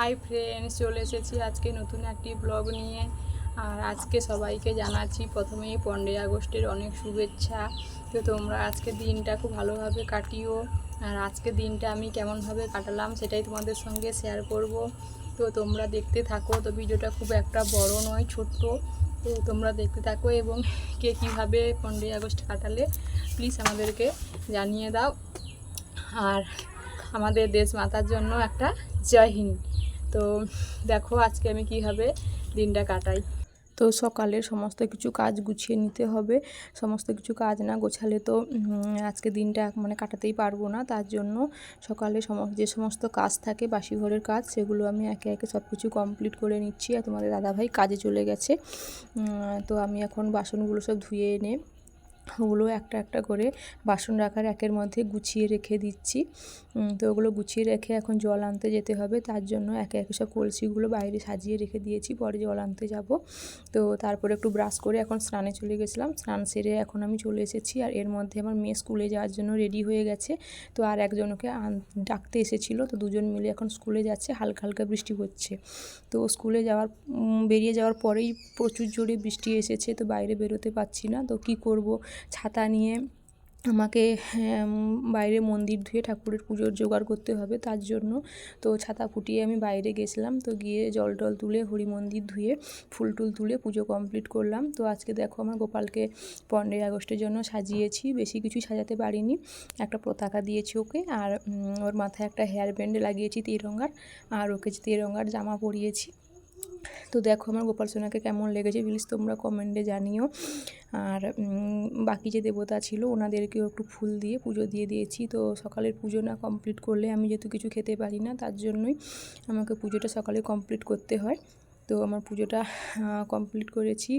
Hi friends চলে এসেছি আজকে নতুন একটি ব্লগ নিয়ে। আর আজকে সবাইকে জানাচ্ছি, প্রথমেই পনেরোই আগস্টের অনেক শুভেচ্ছা। তো তোমরা আজকে দিনটা খুব ভালোভাবে কাটিও। আর আজকে দিনটা আমি কেমনভাবে কাটালাম সেটাই তোমাদের সঙ্গে শেয়ার করব। তো তোমরা দেখতে থাকো, তো ভিডিওটা খুব একটা বড় নয়, ছোট্ট। তো তোমরা দেখতে থাকো এবং কে কীভাবে পনেরোই আগস্ট কাটালে প্লিজ আমাদেরকে জানিয়ে দাও। আর আমাদের দেশ মাতার জন্য একটা জয় হিন্দ। তো দেখো আজকে আমি কীভাবে দিনটা কাটাই। তো সকালে সমস্ত কিছু কাজ গুছিয়ে নিতে হবে। সমস্ত কিছু কাজ না গোছালে তো আজকে দিনটা মানে কাটাতেই পারব না। তার জন্য সকালে যে সমস্ত কাজ থাকে, বাসি ঘরের কাজ, সেগুলো আমি একে একে সব কিছু কমপ্লিট করে নিচ্ছি। আর তোমাদের দাদাভাই কাজে চলে গেছে। তো আমি এখন বাসনগুলো সব ধুয়ে এনে ওগুলো একটা একটা করে বাসন রাখার একের মধ্যে গুছিয়ে রেখে দিচ্ছি। তো ওগুলো গুছিয়ে রেখে এখন জল আনতে যেতে হবে। তার জন্য একে একে সব কলসিগুলো বাইরে সাজিয়ে রেখে দিয়েছি। পরে জল আনতে যাব। তো তারপরে একটু ব্রাশ করে এখন স্নানে চলে গেছিলাম। স্নান সেরে এখন আমি চলে এসেছি। আর এর মধ্যে আমার মেয়ে স্কুলে যাওয়ার জন্য রেডি হয়ে গেছে। তো আর একজনকে ডাকতে এসেছিল। তো দুজন মিলে এখন স্কুলে যাচ্ছে। হালকা হালকা বৃষ্টি হচ্ছে। তো স্কুলে যাওয়ার বেরিয়ে যাওয়ার পরেই প্রচুর জোরে বৃষ্টি এসেছে। তো বাইরে বেরোতে পারছি না। তো কি করব? ছাতা নিয়ে আমাকে বাইরে মন্দির ধুয়ে ঠাকুরের পুজোর জোগাড় করতে হবে তার জন্য। তো ছাতা ফুটিয়ে আমি বাইরে গেছিলাম। তো গিয়ে জল টল তুলে হরি মন্দির ধুয়ে ফুল টুল তুলে পুজো কমপ্লিট করলাম। তো আজকে দেখো আমার গোপালকে পনেরোই আগস্টের জন্য সাজিয়েছি। বেশি কিছু সাজাতে পারিনি। একটা পতাকা দিয়েছি ওকে। আর ওর মাথায় একটা হেয়ার ব্যান্ড লাগিয়েছি তিরঙ্গার। আর ওকে তিরঙ্গার জামা পরিয়েছি। তো দেখো আমার গোপাল সোনাকে কেমন লেগেছে প্লিজ তোমরা কমেন্টে জানিও। আর বাকি যে দেবতা ছিল, ওনাদেরকেও একটু ফুল দিয়ে পুজো দিয়ে দিয়েছি। তো সকালের পুজো না কমপ্লিট করলে আমি যেহেতু কিছু খেতে পারি না, তার জন্যই আমাকে পুজোটা সকালে কমপ্লিট করতে হয়। তো আমার পুজোটা কমপ্লিট করেছি।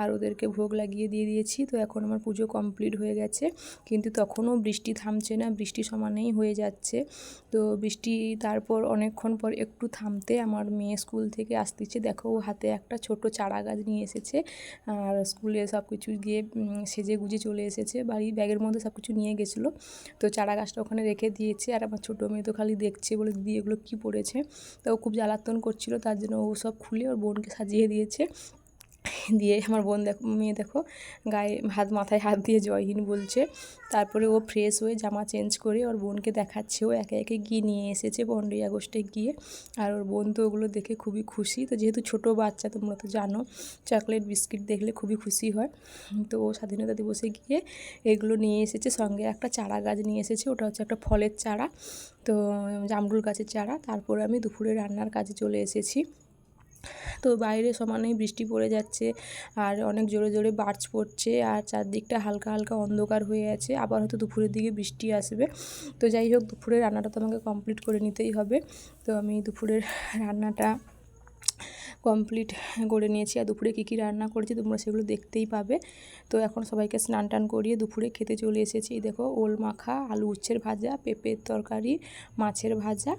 আর ওদেরকে ভোগ লাগিয়ে দিয়ে দিয়েছি। তো এখন আমার পুজো কমপ্লিট হয়ে গেছে। কিন্তু তখনও বৃষ্টি থামছে না। বৃষ্টি সমানেই হয়ে যাচ্ছে। তো বৃষ্টি তারপর অনেকক্ষণ পর একটু থামতে আমার মেয়ে স্কুল থেকে আসতেছে। দেখো ও হাতে একটা ছোট চারা গাছ নিয়ে এসেছে। আর স্কুলে সব কিছু গিয়ে সেজে গুজে চলে এসেছে। বাড়ি ব্যাগের মধ্যে সব কিছু নিয়ে গেছিল। তো চারা গাছটা ওখানে রেখে দিয়েছে। আর আমার ছোটো মেয়ে তো খালি দেখছে বলে, দিদি, এগুলো কী পড়েছে? তো ও খুব জ্বালাতন করছিল। তার জন্য ও সব খুলে ওর বোনকে সাজিয়ে দিয়েছে। দিয়ে আমার বোন দেখো, মেয়ে দেখো, গায়ে হাত, মাথায় হাত দিয়ে জয়হীন বলছে। তারপরে ও ফ্রেশ হয়ে জামা চেঞ্জ করে ওর বোনকে দেখাচ্ছে। ও একে একে গিয়ে নিয়ে এসেছে পনেরোই আগস্টে গিয়ে। আর ওর বোন তো ওগুলো দেখে খুবই খুশি। তো যেহেতু ছোটো বাচ্চা, তোমরা তো জানো চকলেট বিস্কিট দেখলে খুবই খুশি হয়। তো ও স্বাধীনতা দিবসে গিয়ে এগুলো নিয়ে এসেছে। সঙ্গে একটা চারা গাছ নিয়ে এসেছে। ওটা হচ্ছে একটা ফলের চারা। তো, জামরুল গাছের চারা। তারপরে আমি দুপুরে রান্নার কাজে চলে এসেছি। তো বাইরে সমানেই বৃষ্টি পড়ে যাচ্ছে আর অনেক জোরে জোরে বার্চ পড়ছে আর চারদিকটা হালকা হালকা অন্ধকার হয়ে আছে। আবার হয়তো দুপুরের দিকে বৃষ্টি আসবে। তো যাই হোক, দুপুরের রান্নাটা তো আমাকে কমপ্লিট করে নিতেই হবে। তো আমি দুপুরের রান্নাটা কমপ্লিট করে নিয়েছি আর দুপুরে কী কী রান্না করেছি তোমরা সেগুলো দেখতেই পাবে। তো এখন সবাইকে স্নান টান করিয়ে দুপুরে খেতে চলে এসেছি। দেখো ওল মাখা, আলু উচ্ছের ভাজা, পেঁপের তরকারি, মাছের ভাজা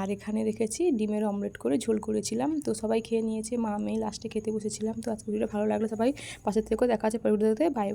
আর এখানে রেখেছি ডিমের অমলেট করে ঝোল করেছিলাম। তো সবাই খেয়ে নিয়েছে, মা মেয়ে লাস্টে খেতে বসেছিলাম। তো আজকে ভিডিওটা ভালো লাগল সবাই পাশের থেকেও দেখা আছে পরে বাই বাই